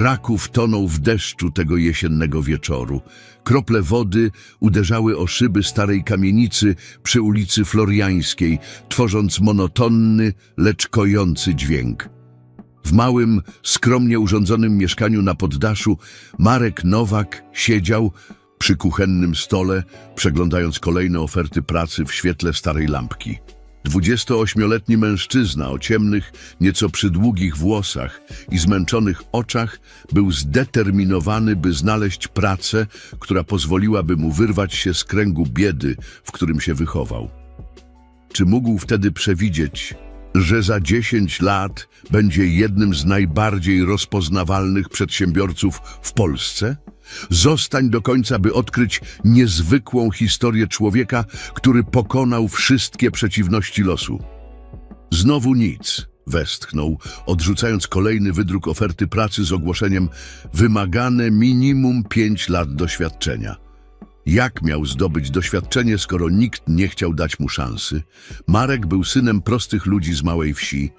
Kraków tonął w deszczu tego jesiennego wieczoru. Krople wody uderzały o szyby starej kamienicy przy ulicy Floriańskiej, tworząc monotonny, lecz kojący dźwięk. W małym, skromnie urządzonym mieszkaniu na poddaszu Marek Nowak siedział przy kuchennym stole, przeglądając kolejne oferty pracy w świetle starej lampki. 28-letni mężczyzna o ciemnych, nieco przydługich włosach i zmęczonych oczach był zdeterminowany, by znaleźć pracę, która pozwoliłaby mu wyrwać się z kręgu biedy, w którym się wychował. Czy mógł wtedy przewidzieć, że za 10 lat będzie jednym z najbardziej rozpoznawalnych przedsiębiorców w Polsce? Zostań do końca, by odkryć niezwykłą historię człowieka, który pokonał wszystkie przeciwności losu. Znowu nic, westchnął, odrzucając kolejny wydruk oferty pracy z ogłoszeniem wymagane minimum 5 lat doświadczenia. Jak miał zdobyć doświadczenie, skoro nikt nie chciał dać mu szansy? Marek był synem prostych ludzi z małej wsi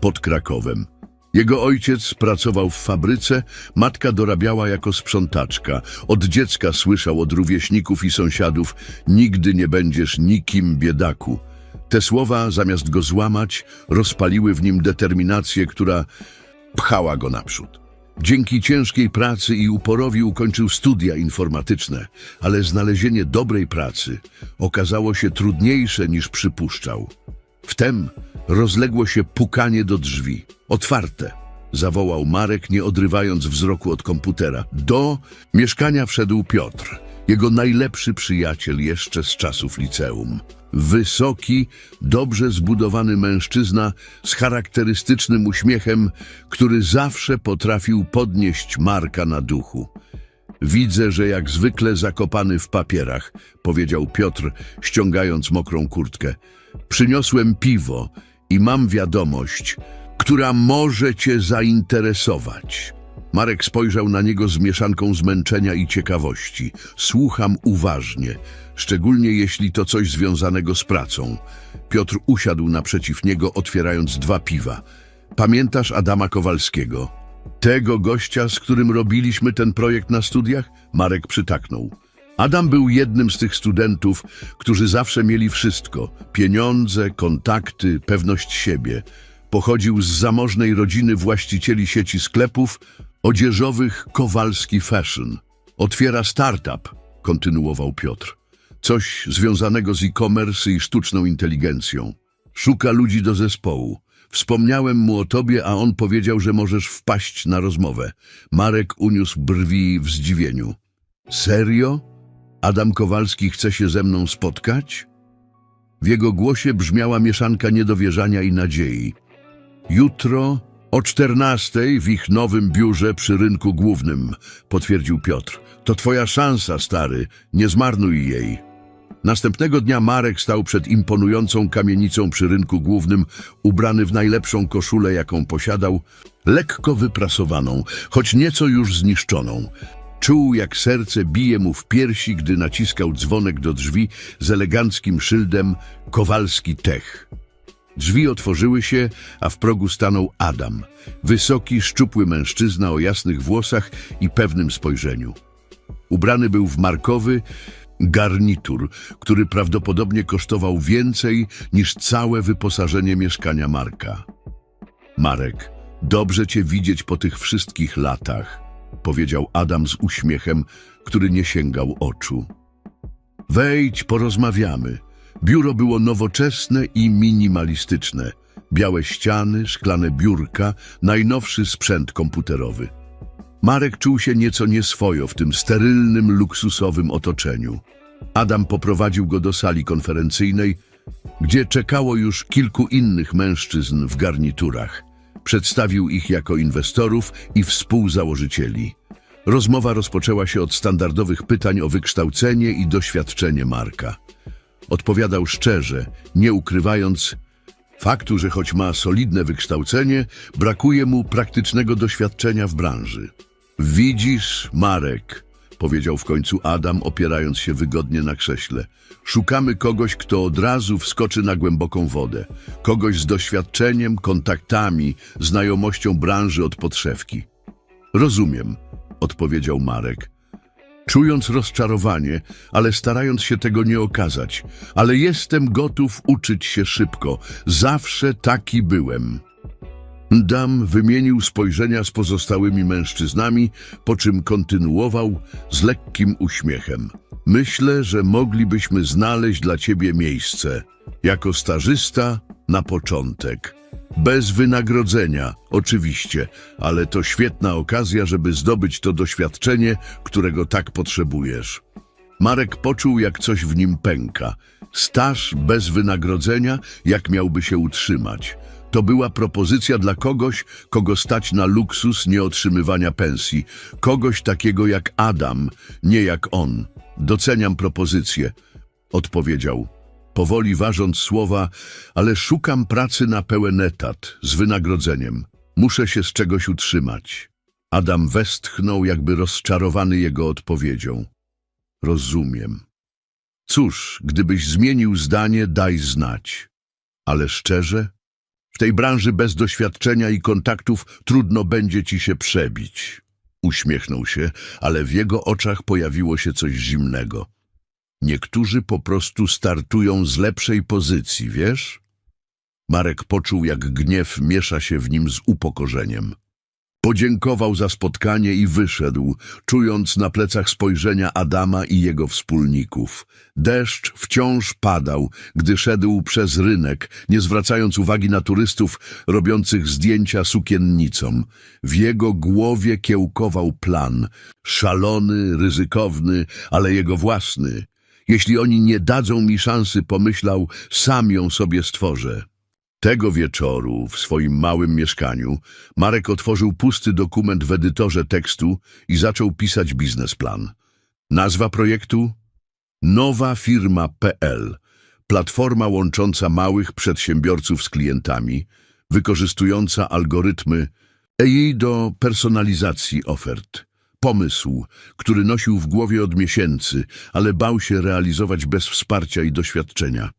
pod Krakowem. Jego ojciec pracował w fabryce, matka dorabiała jako sprzątaczka. Od dziecka słyszał od rówieśników i sąsiadów nigdy nie będziesz nikim biedaku. Te słowa, zamiast go złamać, rozpaliły w nim determinację, która pchała go naprzód. Dzięki ciężkiej pracy i uporowi ukończył studia informatyczne, ale znalezienie dobrej pracy okazało się trudniejsze niż przypuszczał. Wtem rozległo się pukanie do drzwi. Otwarte, zawołał Marek, nie odrywając wzroku od komputera. Do mieszkania wszedł Piotr, jego najlepszy przyjaciel jeszcze z czasów liceum. Wysoki, dobrze zbudowany mężczyzna z charakterystycznym uśmiechem, który zawsze potrafił podnieść Marka na duchu. Widzę, że jak zwykle zakopany w papierach, powiedział Piotr, ściągając mokrą kurtkę. Przyniosłem piwo i mam wiadomość, która może cię zainteresować. Marek spojrzał na niego z mieszanką zmęczenia i ciekawości. Słucham uważnie, szczególnie jeśli to coś związanego z pracą. Piotr usiadł naprzeciw niego, otwierając dwa piwa. Pamiętasz Adama Kowalskiego? Tego gościa, z którym robiliśmy ten projekt na studiach? Marek przytaknął. Adam był jednym z tych studentów, którzy zawsze mieli wszystko: pieniądze, kontakty, pewność siebie. Pochodził z zamożnej rodziny właścicieli sieci sklepów odzieżowych Kowalski Fashion. Otwiera startup, kontynuował Piotr. Coś związanego z e-commerce i sztuczną inteligencją. Szuka ludzi do zespołu. Wspomniałem mu o tobie, a on powiedział, że możesz wpaść na rozmowę. Marek uniósł brwi w zdziwieniu. Serio? Adam Kowalski chce się ze mną spotkać? W jego głosie brzmiała mieszanka niedowierzania i nadziei. Jutro o czternastej w ich nowym biurze przy rynku głównym, potwierdził Piotr. To twoja szansa, stary, nie zmarnuj jej. Następnego dnia Marek stał przed imponującą kamienicą przy rynku głównym, ubrany w najlepszą koszulę, jaką posiadał, lekko wyprasowaną, choć nieco już zniszczoną. Czuł, jak serce bije mu w piersi, gdy naciskał dzwonek do drzwi z eleganckim szyldem Kowalski Tech. Drzwi otworzyły się, a w progu stanął Adam. Wysoki, szczupły mężczyzna o jasnych włosach i pewnym spojrzeniu. Ubrany był w markowy garnitur, który prawdopodobnie kosztował więcej niż całe wyposażenie mieszkania Marka. Marek, dobrze cię widzieć po tych wszystkich latach, powiedział Adam z uśmiechem, który nie sięgał oczu. Wejdź, porozmawiamy. Biuro było nowoczesne i minimalistyczne. Białe ściany, szklane biurka, najnowszy sprzęt komputerowy. Marek czuł się nieco nieswojo w tym sterylnym, luksusowym otoczeniu. Adam poprowadził go do sali konferencyjnej, gdzie czekało już kilku innych mężczyzn w garniturach. Przedstawił ich jako inwestorów i współzałożycieli. Rozmowa rozpoczęła się od standardowych pytań o wykształcenie i doświadczenie Marka. Odpowiadał szczerze, nie ukrywając faktu, że choć ma solidne wykształcenie, brakuje mu praktycznego doświadczenia w branży. Widzisz, Marek, powiedział w końcu Adam, opierając się wygodnie na krześle. Szukamy kogoś, kto od razu wskoczy na głęboką wodę. Kogoś z doświadczeniem, kontaktami, znajomością branży od podszewki. Rozumiem, odpowiedział Marek. Czując rozczarowanie, ale starając się tego nie okazać, ale jestem gotów uczyć się szybko. Zawsze taki byłem. Dam wymienił spojrzenia z pozostałymi mężczyznami, po czym kontynuował z lekkim uśmiechem. Myślę, że moglibyśmy znaleźć dla ciebie miejsce. Jako stażysta na początek. Bez wynagrodzenia, oczywiście, ale to świetna okazja, żeby zdobyć to doświadczenie, którego tak potrzebujesz. Marek poczuł, jak coś w nim pęka. Staż bez wynagrodzenia, jak miałby się utrzymać. To była propozycja dla kogoś, kogo stać na luksus nieotrzymywania pensji. Kogoś takiego jak Adam, nie jak on. Doceniam propozycję, odpowiedział. Powoli ważąc słowa, ale szukam pracy na pełen etat, z wynagrodzeniem. Muszę się z czegoś utrzymać. Adam westchnął, jakby rozczarowany jego odpowiedzią. Rozumiem. Cóż, gdybyś zmienił zdanie, daj znać. Ale szczerze, w tej branży bez doświadczenia i kontaktów trudno będzie ci się przebić. Uśmiechnął się, ale w jego oczach pojawiło się coś zimnego. Niektórzy po prostu startują z lepszej pozycji, wiesz? Marek poczuł, jak gniew miesza się w nim z upokorzeniem. Podziękował za spotkanie i wyszedł, czując na plecach spojrzenia Adama i jego wspólników. Deszcz wciąż padał, gdy szedł przez rynek, nie zwracając uwagi na turystów robiących zdjęcia sukiennicom. W jego głowie kiełkował plan. Szalony, ryzykowny, ale jego własny. Jeśli oni nie dadzą mi szansy, pomyślał, sam ją sobie stworzę. Tego wieczoru w swoim małym mieszkaniu Marek otworzył pusty dokument w edytorze tekstu i zaczął pisać biznesplan. Nazwa projektu? Nowa firma.pl, platforma łącząca małych przedsiębiorców z klientami, wykorzystująca algorytmy AI do personalizacji ofert. Pomysł, który nosił w głowie od miesięcy, ale bał się realizować bez wsparcia i doświadczenia.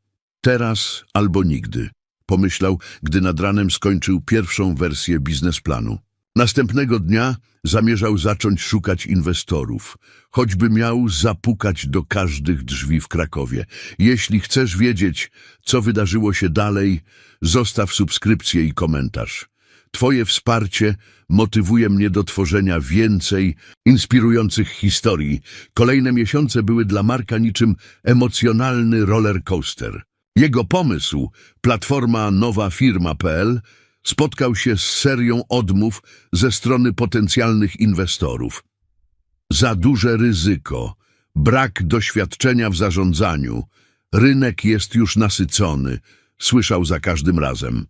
Teraz albo nigdy pomyślał, gdy nad ranem skończył pierwszą wersję biznesplanu. Następnego dnia zamierzał zacząć szukać inwestorów, choćby miał zapukać do każdych drzwi w Krakowie. Jeśli chcesz wiedzieć, co wydarzyło się dalej, zostaw subskrypcję i komentarz. Twoje wsparcie motywuje mnie do tworzenia więcej inspirujących historii. Kolejne miesiące były dla Marka niczym emocjonalny roller coaster. Jego pomysł, platforma nowafirma.pl, spotkał się z serią odmów ze strony potencjalnych inwestorów. Za duże ryzyko, brak doświadczenia w zarządzaniu, rynek jest już nasycony, słyszał za każdym razem.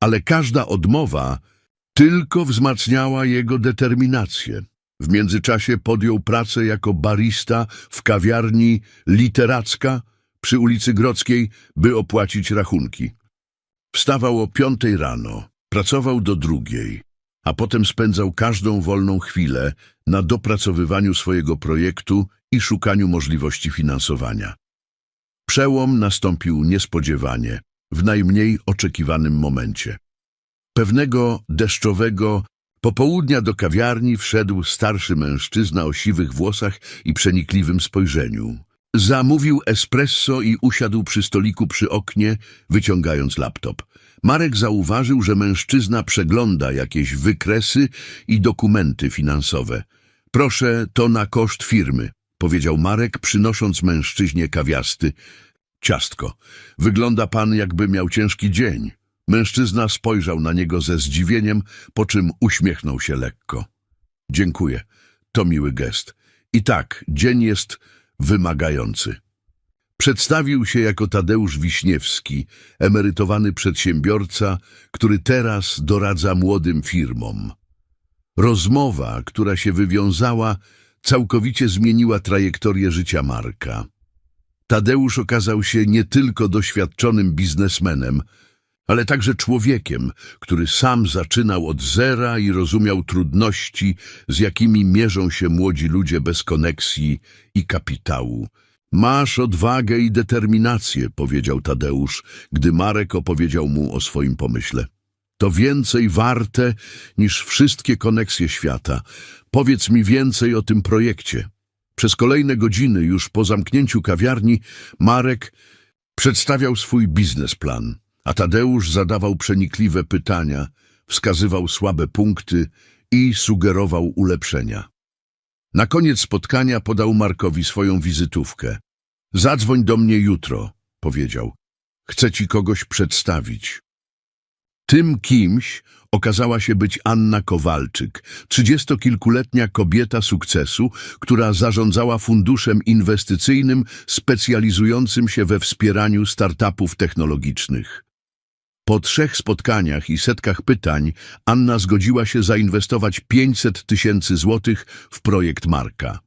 Ale każda odmowa tylko wzmacniała jego determinację. W międzyczasie podjął pracę jako barista w kawiarni literacka przy ulicy Grodzkiej, by opłacić rachunki. Wstawał o piątej rano, pracował do drugiej, a potem spędzał każdą wolną chwilę na dopracowywaniu swojego projektu i szukaniu możliwości finansowania. Przełom nastąpił niespodziewanie, w najmniej oczekiwanym momencie. Pewnego deszczowego popołudnia do kawiarni wszedł starszy mężczyzna o siwych włosach i przenikliwym spojrzeniu. Zamówił espresso i usiadł przy stoliku przy oknie, wyciągając laptop. Marek zauważył, że mężczyzna przegląda jakieś wykresy i dokumenty finansowe. Proszę, to na koszt firmy, powiedział Marek, przynosząc mężczyźnie kawiasty. Ciastko, wygląda pan, jakby miał ciężki dzień. Mężczyzna spojrzał na niego ze zdziwieniem, po czym uśmiechnął się lekko. Dziękuję, to miły gest. I tak, dzień jest wymagający. Przedstawił się jako Tadeusz Wiśniewski, emerytowany przedsiębiorca, który teraz doradza młodym firmom. Rozmowa, która się wywiązała, całkowicie zmieniła trajektorię życia Marka. Tadeusz okazał się nie tylko doświadczonym biznesmenem, ale także człowiekiem, który sam zaczynał od zera i rozumiał trudności, z jakimi mierzą się młodzi ludzie bez koneksji i kapitału. Masz odwagę i determinację, powiedział Tadeusz, gdy Marek opowiedział mu o swoim pomyśle. To więcej warte niż wszystkie koneksje świata. Powiedz mi więcej o tym projekcie. Przez kolejne godziny, już po zamknięciu kawiarni, Marek przedstawiał swój biznesplan, a Tadeusz zadawał przenikliwe pytania, wskazywał słabe punkty i sugerował ulepszenia. Na koniec spotkania podał Markowi swoją wizytówkę. Zadzwoń do mnie jutro, powiedział. Chcę ci kogoś przedstawić. Tym kimś okazała się być Anna Kowalczyk, trzydziestokilkuletnia kobieta sukcesu, która zarządzała funduszem inwestycyjnym specjalizującym się we wspieraniu startupów technologicznych. Po trzech spotkaniach i setkach pytań Anna zgodziła się zainwestować 500 tysięcy złotych w projekt Marka.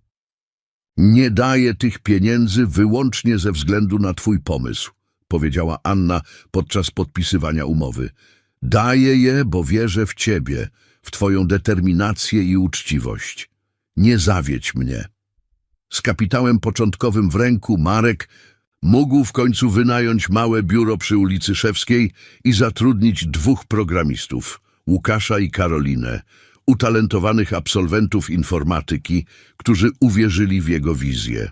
Nie daję tych pieniędzy wyłącznie ze względu na twój pomysł, powiedziała Anna podczas podpisywania umowy. Daję je, bo wierzę w ciebie, w twoją determinację i uczciwość. Nie zawiedź mnie. Z kapitałem początkowym w ręku Marek mógł w końcu wynająć małe biuro przy ulicy Szewskiej i zatrudnić dwóch programistów, Łukasza i Karolinę, utalentowanych absolwentów informatyki, którzy uwierzyli w jego wizję.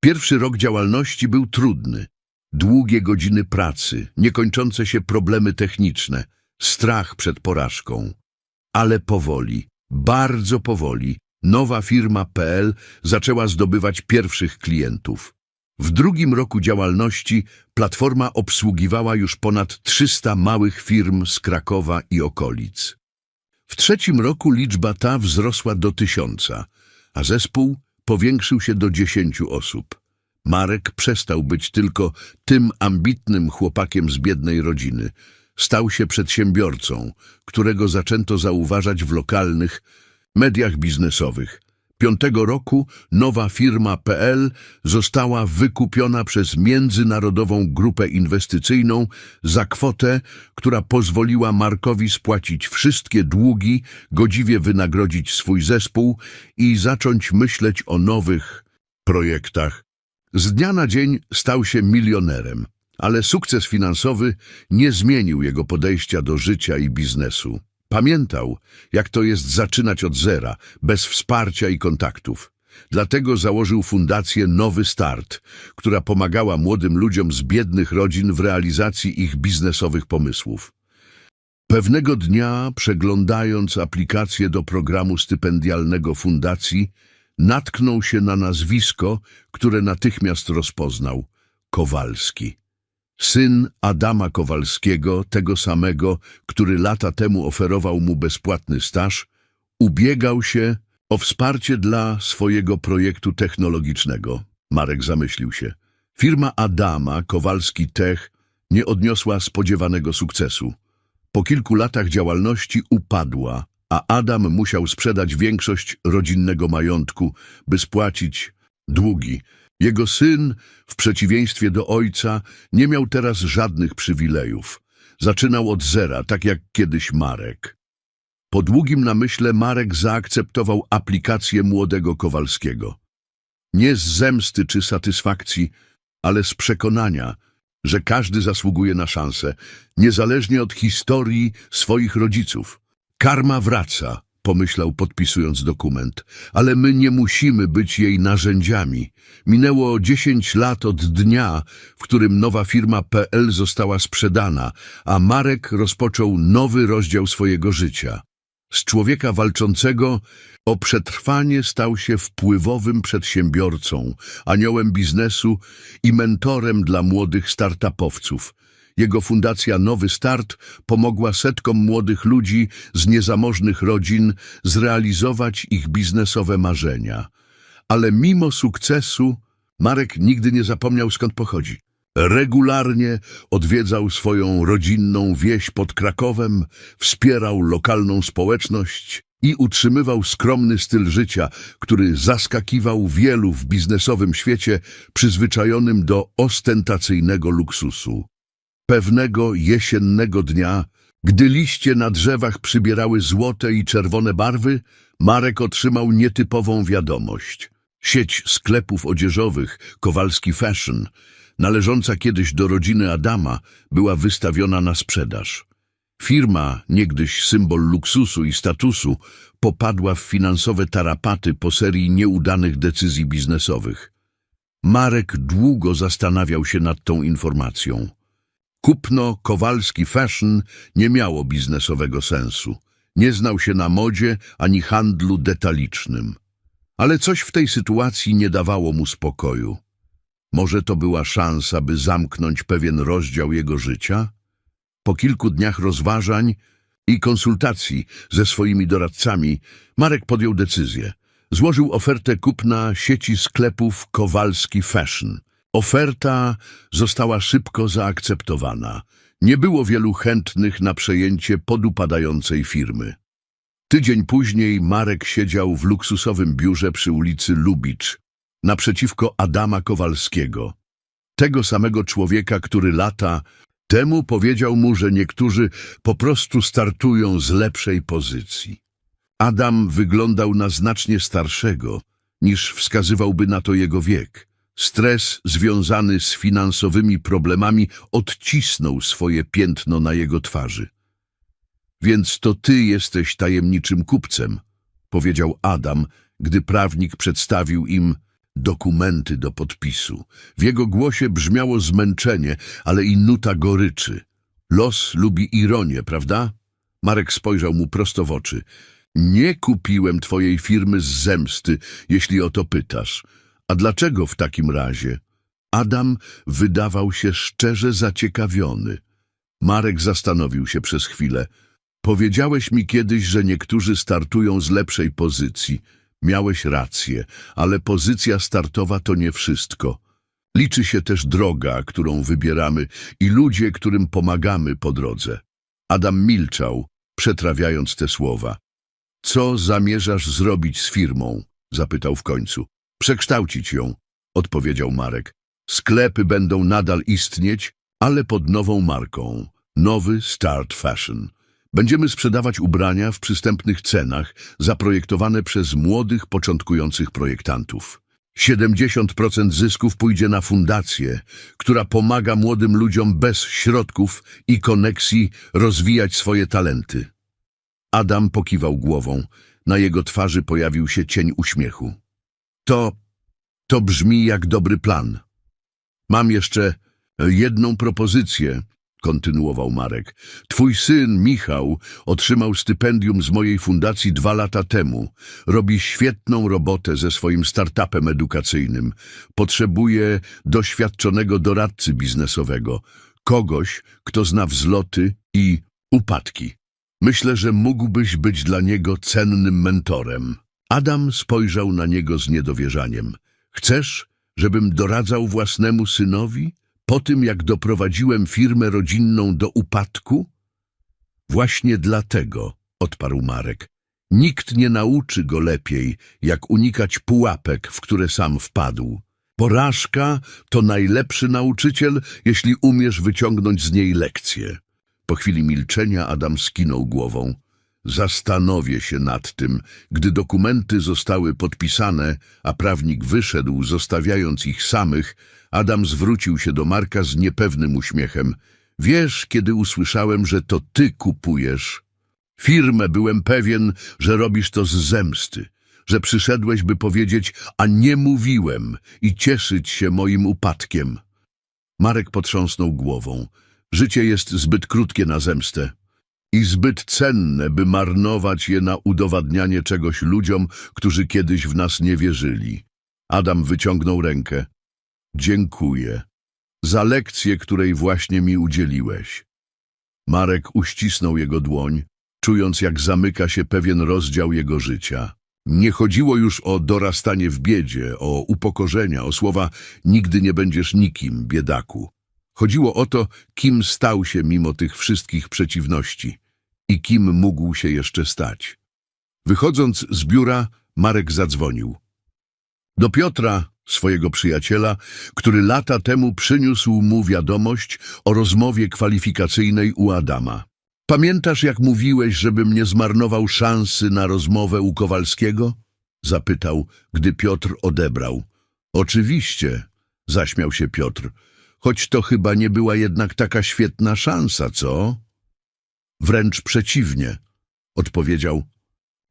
Pierwszy rok działalności był trudny. Długie godziny pracy, niekończące się problemy techniczne, strach przed porażką. Ale powoli, bardzo powoli, nowa firma PL zaczęła zdobywać pierwszych klientów. W drugim roku działalności platforma obsługiwała już ponad 300 małych firm z Krakowa i okolic. W trzecim roku liczba ta wzrosła do tysiąca, a zespół powiększył się do dziesięciu osób. Marek przestał być tylko tym ambitnym chłopakiem z biednej rodziny. Stał się przedsiębiorcą, którego zaczęto zauważać w lokalnych mediach biznesowych. Piątego roku nowa firma PL została wykupiona przez międzynarodową grupę inwestycyjną za kwotę, która pozwoliła Markowi spłacić wszystkie długi, godziwie wynagrodzić swój zespół i zacząć myśleć o nowych projektach. Z dnia na dzień stał się milionerem, ale sukces finansowy nie zmienił jego podejścia do życia i biznesu. Pamiętał, jak to jest zaczynać od zera, bez wsparcia i kontaktów. Dlatego założył fundację Nowy Start, która pomagała młodym ludziom z biednych rodzin w realizacji ich biznesowych pomysłów. Pewnego dnia, przeglądając aplikację do programu stypendialnego fundacji, natknął się na nazwisko, które natychmiast rozpoznał – Kowalski. Syn Adama Kowalskiego, tego samego, który lata temu oferował mu bezpłatny staż, ubiegał się o wsparcie dla swojego projektu technologicznego. Marek zamyślił się. Firma Adama, Kowalski Tech, nie odniosła spodziewanego sukcesu. Po kilku latach działalności upadła, a Adam musiał sprzedać większość rodzinnego majątku, by spłacić długi. Jego syn, w przeciwieństwie do ojca, nie miał teraz żadnych przywilejów. Zaczynał od zera, tak jak kiedyś Marek. Po długim namyśle Marek zaakceptował aplikację młodego Kowalskiego. Nie z zemsty czy satysfakcji, ale z przekonania, że każdy zasługuje na szansę, niezależnie od historii swoich rodziców. Karma wraca, pomyślał podpisując dokument, ale my nie musimy być jej narzędziami. Minęło dziesięć lat od dnia, w którym nowa firma PL została sprzedana, a Marek rozpoczął nowy rozdział swojego życia. Z człowieka walczącego o przetrwanie stał się wpływowym przedsiębiorcą, aniołem biznesu i mentorem dla młodych startupowców. Jego fundacja Nowy Start pomogła setkom młodych ludzi z niezamożnych rodzin zrealizować ich biznesowe marzenia. Ale mimo sukcesu Marek nigdy nie zapomniał skąd pochodzi. Regularnie odwiedzał swoją rodzinną wieś pod Krakowem, wspierał lokalną społeczność i utrzymywał skromny styl życia, który zaskakiwał wielu w biznesowym świecie przyzwyczajonym do ostentacyjnego luksusu. Pewnego jesiennego dnia, gdy liście na drzewach przybierały złote i czerwone barwy, Marek otrzymał nietypową wiadomość. Sieć sklepów odzieżowych Kowalski Fashion, należąca kiedyś do rodziny Adama, była wystawiona na sprzedaż. Firma, niegdyś symbol luksusu i statusu, popadła w finansowe tarapaty po serii nieudanych decyzji biznesowych. Marek długo zastanawiał się nad tą informacją. Kupno Kowalski Fashion nie miało biznesowego sensu. Nie znał się na modzie ani handlu detalicznym. Ale coś w tej sytuacji nie dawało mu spokoju. Może to była szansa, by zamknąć pewien rozdział jego życia? Po kilku dniach rozważań i konsultacji ze swoimi doradcami, Marek podjął decyzję. Złożył ofertę kupna sieci sklepów Kowalski Fashion. Oferta została szybko zaakceptowana. Nie było wielu chętnych na przejęcie podupadającej firmy. Tydzień później Marek siedział w luksusowym biurze przy ulicy Lubicz, naprzeciwko Adama Kowalskiego. Tego samego człowieka, który lata temu powiedział mu, że niektórzy po prostu startują z lepszej pozycji. Adam wyglądał na znacznie starszego, niż wskazywałby na to jego wiek. Stres związany z finansowymi problemami odcisnął swoje piętno na jego twarzy. Więc to ty jesteś tajemniczym kupcem, powiedział Adam, gdy prawnik przedstawił im dokumenty do podpisu. W jego głosie brzmiało zmęczenie, ale i nuta goryczy. Los lubi ironię, prawda? Marek spojrzał mu prosto w oczy. Nie kupiłem twojej firmy z zemsty, jeśli o to pytasz. A dlaczego w takim razie? Adam wydawał się szczerze zaciekawiony. Marek zastanowił się przez chwilę. Powiedziałeś mi kiedyś, że niektórzy startują z lepszej pozycji. Miałeś rację, ale pozycja startowa to nie wszystko. Liczy się też droga, którą wybieramy i ludzie, którym pomagamy po drodze. Adam milczał, przetrawiając te słowa. Co zamierzasz zrobić z firmą? zapytał w końcu. Przekształcić ją, odpowiedział Marek. Sklepy będą nadal istnieć, ale pod nową marką. Nowy Start Fashion. Będziemy sprzedawać ubrania w przystępnych cenach, zaprojektowane przez młodych, początkujących projektantów. 70% zysków pójdzie na fundację, która pomaga młodym ludziom bez środków i koneksji rozwijać swoje talenty. Adam pokiwał głową. Na jego twarzy pojawił się cień uśmiechu. To, to brzmi jak dobry plan. Mam jeszcze jedną propozycję, kontynuował Marek. Twój syn, Michał, otrzymał stypendium z mojej fundacji dwa lata temu. Robi świetną robotę ze swoim startupem edukacyjnym. Potrzebuje doświadczonego doradcy biznesowego, kogoś, kto zna wzloty i upadki. Myślę, że mógłbyś być dla niego cennym mentorem. Adam spojrzał na niego z niedowierzaniem. Chcesz, żebym doradzał własnemu synowi? Po tym, jak doprowadziłem firmę rodzinną do upadku? Właśnie dlatego, odparł Marek. Nikt nie nauczy go lepiej, jak unikać pułapek, w które sam wpadł. Porażka to najlepszy nauczyciel, jeśli umiesz wyciągnąć z niej lekcję. Po chwili milczenia Adam skinął głową. Zastanowię się nad tym, gdy dokumenty zostały podpisane, a prawnik wyszedł, zostawiając ich samych, Adam zwrócił się do Marka z niepewnym uśmiechem. Wiesz, kiedy usłyszałem, że to ty kupujesz. Firmę byłem pewien, że robisz to z zemsty, że przyszedłeś, by powiedzieć, a nie mówiłem i cieszyć się moim upadkiem. Marek potrząsnął głową. Życie jest zbyt krótkie na zemstę i zbyt cenne, by marnować je na udowadnianie czegoś ludziom, którzy kiedyś w nas nie wierzyli. Adam wyciągnął rękę. Dziękuję za lekcję, której właśnie mi udzieliłeś. Marek uścisnął jego dłoń, czując jak zamyka się pewien rozdział jego życia. Nie chodziło już o dorastanie w biedzie, o upokorzenia, o słowa nigdy nie będziesz nikim, biedaku. Chodziło o to, kim stał się mimo tych wszystkich przeciwności i kim mógł się jeszcze stać. Wychodząc z biura, Marek zadzwonił. Do Piotra, swojego przyjaciela, który lata temu przyniósł mu wiadomość o rozmowie kwalifikacyjnej u Adama. Pamiętasz, jak mówiłeś, żebym nie zmarnował szansy na rozmowę u Kowalskiego? Zapytał, gdy Piotr odebrał. Oczywiście, zaśmiał się Piotr, choć to chyba nie była jednak taka świetna szansa, co? Wręcz przeciwnie, odpowiedział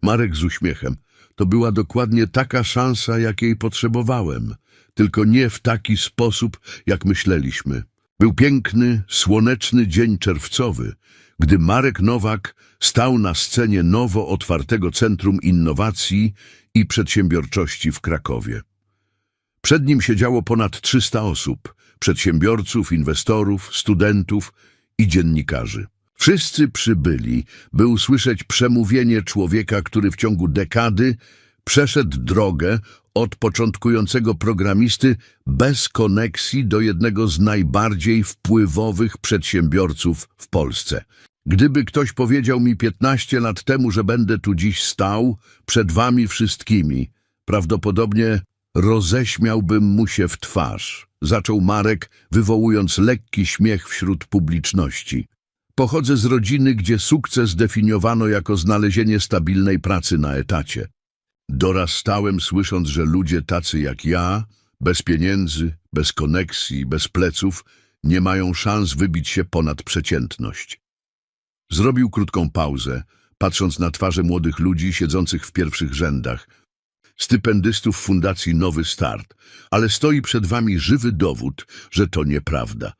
Marek z uśmiechem. To była dokładnie taka szansa, jakiej potrzebowałem, tylko nie w taki sposób, jak myśleliśmy. Był piękny, słoneczny dzień czerwcowy, gdy Marek Nowak stał na scenie nowo otwartego Centrum Innowacji i Przedsiębiorczości w Krakowie. Przed nim siedziało ponad 300 osób, przedsiębiorców, inwestorów, studentów i dziennikarzy. Wszyscy przybyli, by usłyszeć przemówienie człowieka, który w ciągu dekady przeszedł drogę od początkującego programisty bez koneksji do jednego z najbardziej wpływowych przedsiębiorców w Polsce. Gdyby ktoś powiedział mi 15 lat temu, że będę tu dziś stał przed wami wszystkimi, prawdopodobnie roześmiałbym mu się w twarz. Zaczął Marek, wywołując lekki śmiech wśród publiczności. Pochodzę z rodziny, gdzie sukces definiowano jako znalezienie stabilnej pracy na etacie. Dorastałem słysząc, że ludzie tacy jak ja, bez pieniędzy, bez koneksji, bez pleców, nie mają szans wybić się ponad przeciętność. Zrobił krótką pauzę, patrząc na twarze młodych ludzi siedzących w pierwszych rzędach, stypendystów Fundacji Nowy Start, ale stoi przed wami żywy dowód, że to nieprawda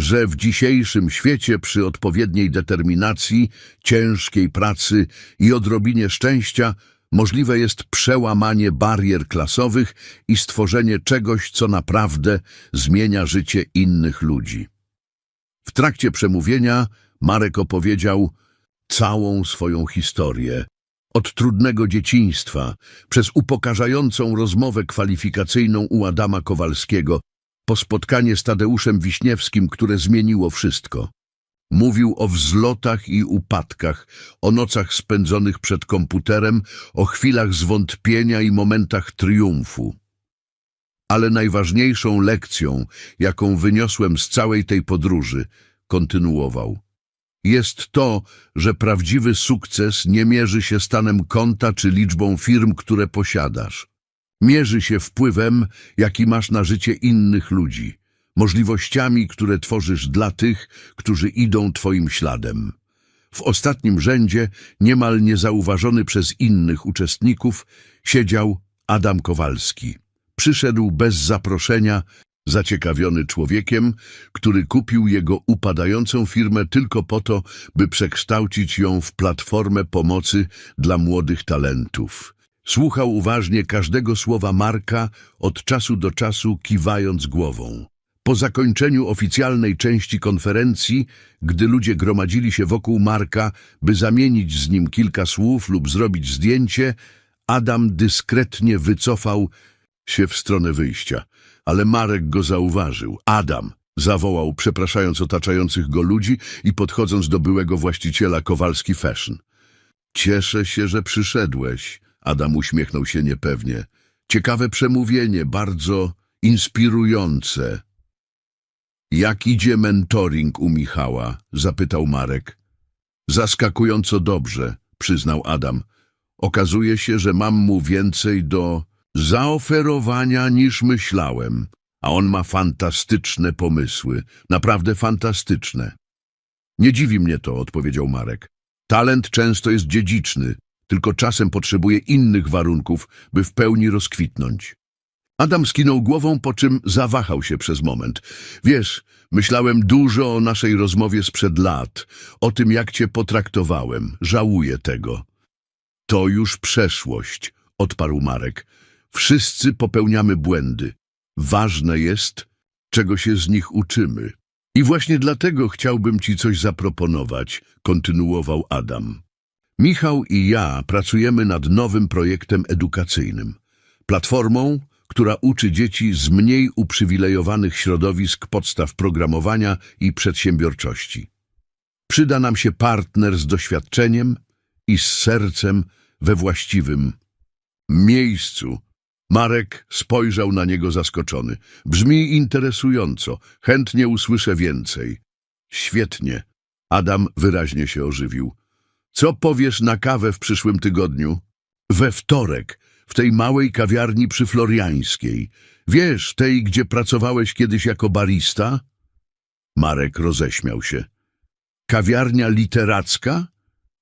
że w dzisiejszym świecie przy odpowiedniej determinacji, ciężkiej pracy i odrobinie szczęścia możliwe jest przełamanie barier klasowych i stworzenie czegoś, co naprawdę zmienia życie innych ludzi. W trakcie przemówienia Marek opowiedział całą swoją historię. Od trudnego dzieciństwa, przez upokarzającą rozmowę kwalifikacyjną u Adama Kowalskiego, po spotkanie z Tadeuszem Wiśniewskim, które zmieniło wszystko. Mówił o wzlotach i upadkach, o nocach spędzonych przed komputerem, o chwilach zwątpienia i momentach triumfu. Ale najważniejszą lekcją, jaką wyniosłem z całej tej podróży, kontynuował, jest to, że prawdziwy sukces nie mierzy się stanem konta czy liczbą firm, które posiadasz. Mierzy się wpływem, jaki masz na życie innych ludzi, możliwościami, które tworzysz dla tych, którzy idą Twoim śladem. W ostatnim rzędzie, niemal niezauważony przez innych uczestników, siedział Adam Kowalski. Przyszedł bez zaproszenia, zaciekawiony człowiekiem, który kupił jego upadającą firmę tylko po to, by przekształcić ją w platformę pomocy dla młodych talentów. Słuchał uważnie każdego słowa Marka, od czasu do czasu kiwając głową. Po zakończeniu oficjalnej części konferencji, gdy ludzie gromadzili się wokół Marka, by zamienić z nim kilka słów lub zrobić zdjęcie, Adam dyskretnie wycofał się w stronę wyjścia. Ale Marek go zauważył. Adam! zawołał, przepraszając otaczających go ludzi i podchodząc do byłego właściciela Kowalski Fashion. Cieszę się, że przyszedłeś. Adam uśmiechnął się niepewnie. Ciekawe przemówienie, bardzo inspirujące. Jak idzie mentoring u Michała? zapytał Marek. Zaskakująco dobrze, przyznał Adam. Okazuje się, że mam mu więcej do zaoferowania niż myślałem, a on ma fantastyczne pomysły, naprawdę fantastyczne. Nie dziwi mnie to, odpowiedział Marek. Talent często jest dziedziczny, tylko czasem potrzebuje innych warunków, by w pełni rozkwitnąć. Adam skinął głową, po czym zawahał się przez moment. Wiesz, myślałem dużo o naszej rozmowie sprzed lat, o tym, jak cię potraktowałem. Żałuję tego. To już przeszłość, odparł Marek. Wszyscy popełniamy błędy. Ważne jest, czego się z nich uczymy. I właśnie dlatego chciałbym ci coś zaproponować, kontynuował Adam. Michał i ja pracujemy nad nowym projektem edukacyjnym. Platformą, która uczy dzieci z mniej uprzywilejowanych środowisk podstaw programowania i przedsiębiorczości. Przyda nam się partner z doświadczeniem i z sercem we właściwym miejscu. Marek spojrzał na niego zaskoczony. Brzmi interesująco. Chętnie usłyszę więcej. Świetnie. Adam wyraźnie się ożywił. Co powiesz na kawę w przyszłym tygodniu? We wtorek, w tej małej kawiarni przy Floriańskiej. Wiesz, tej, gdzie pracowałeś kiedyś jako barista? Marek roześmiał się. Kawiarnia literacka?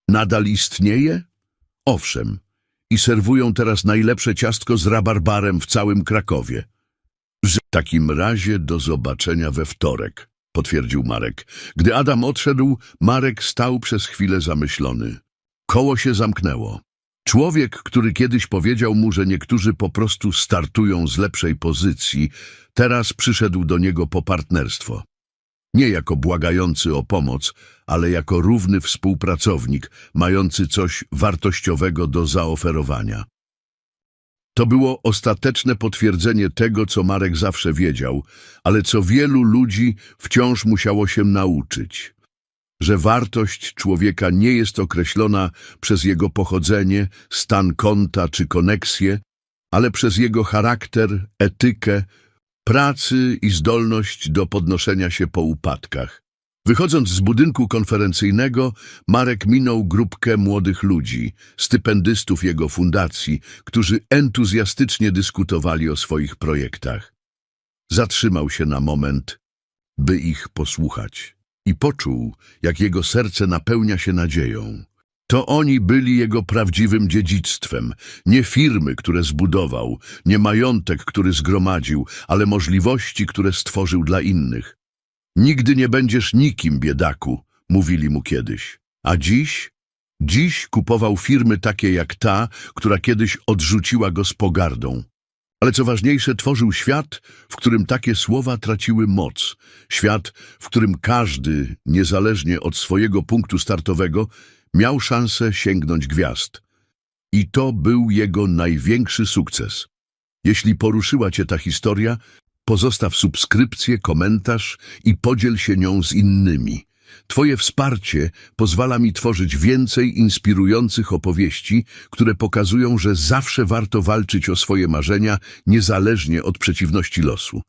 Nadal istnieje? Owszem. I serwują teraz najlepsze ciastko z rabarbarem w całym Krakowie. W takim razie do zobaczenia we wtorek, potwierdził Marek. Gdy Adam odszedł, Marek stał przez chwilę zamyślony. Koło się zamknęło. Człowiek, który kiedyś powiedział mu, że niektórzy po prostu startują z lepszej pozycji, teraz przyszedł do niego po partnerstwo. Nie jako błagający o pomoc, ale jako równy współpracownik, mający coś wartościowego do zaoferowania. To było ostateczne potwierdzenie tego, co Marek zawsze wiedział, ale co wielu ludzi wciąż musiało się nauczyć. Że wartość człowieka nie jest określona przez jego pochodzenie, stan konta czy koneksję, ale przez jego charakter, etykę, pracy i zdolność do podnoszenia się po upadkach. Wychodząc z budynku konferencyjnego, Marek minął grupkę młodych ludzi, stypendystów jego fundacji, którzy entuzjastycznie dyskutowali o swoich projektach. Zatrzymał się na moment, by ich posłuchać i poczuł, jak jego serce napełnia się nadzieją. To oni byli jego prawdziwym dziedzictwem, nie firmy, które zbudował, nie majątek, który zgromadził, ale możliwości, które stworzył dla innych. Nigdy nie będziesz nikim, biedaku, mówili mu kiedyś. A dziś? Dziś kupował firmy takie jak ta, która kiedyś odrzuciła go z pogardą. Ale co ważniejsze, tworzył świat, w którym takie słowa traciły moc. Świat, w którym każdy, niezależnie od swojego punktu startowego, miał szansę sięgnąć gwiazd. I to był jego największy sukces. Jeśli poruszyła cię ta historia, pozostaw subskrypcję, komentarz i podziel się nią z innymi. Twoje wsparcie pozwala mi tworzyć więcej inspirujących opowieści, które pokazują, że zawsze warto walczyć o swoje marzenia, niezależnie od przeciwności losu.